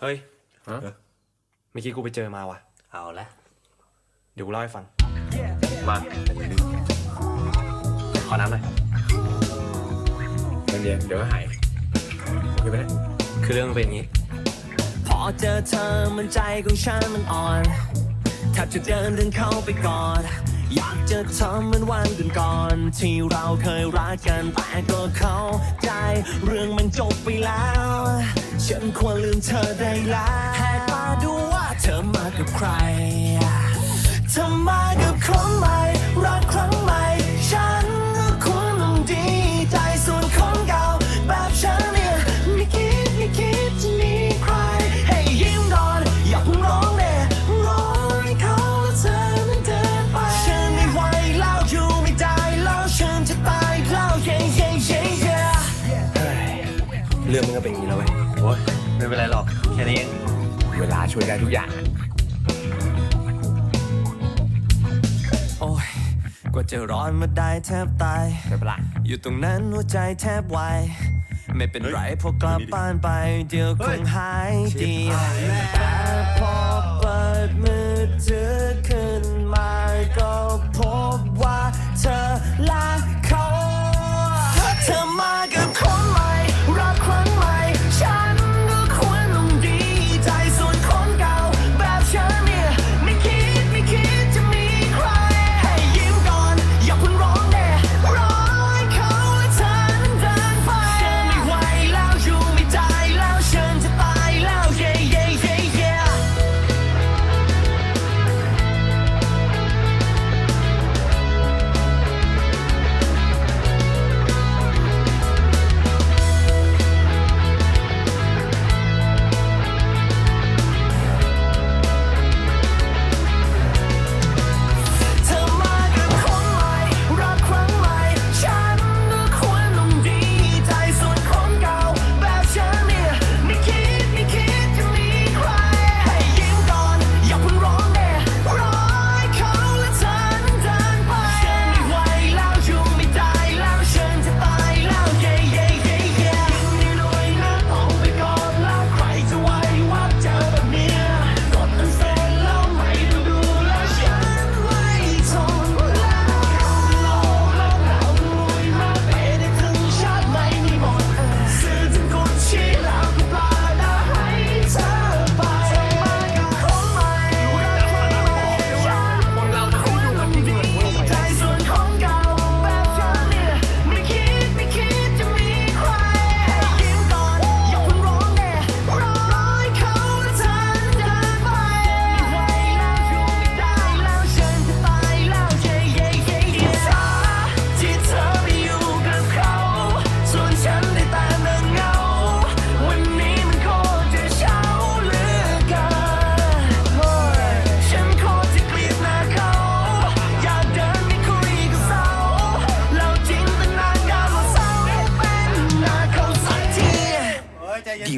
เฮ้ยฮะเมื่อกี้กูไปเจอมาว่ะ เอาละ เดี๋ยวกูเล่าให้ฟัง มา ขอน้ำหน่อยเย็นๆเดี๋ยวก็หายโอเคไหมเนี่ยคือเรื่องมันเป็นอย่างนี้ พอเจอเธอมันใจของฉันมันอ่อนแทบจะเดินเดินเข้าไปกอด อยากจะทำเหมือนวันก่อนๆที่เราเคยรักกันแต่ก็เข้าใจ เรื่องมันจบไปแล้ว ฉันควรลืมเธอได้แล้วแหกตาดูว่าเธอมากับใคร เธอมากับคนใหม่ ก็เป็นอย่างนี้แล้วเว้ยโอ้ยไม่เป็นไรหรอก แค่นี้เองเวลาช่วยได้ทุกอย่าง โอ้ย กว่าจะร้อนมาได้แทบตายไม่เป็นไรอยู่ตรงนั้นหัวใจแทบวาย ไม่เป็นไรพอกลับบ้านไป เดี๋ยวคงหายดีแต่พอเปิดมือถือ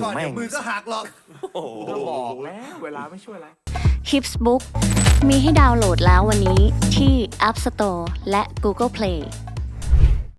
เฮ้ยใจเย็นก่อนดิวแม่เดี๋ยงวมือก็หักหรอกบอกแล้วเวลาไม่ช่วยอะไร Hips Book มีให้ดาวน์โหลดแล้ววันนี้ที่ App Store และ Google Play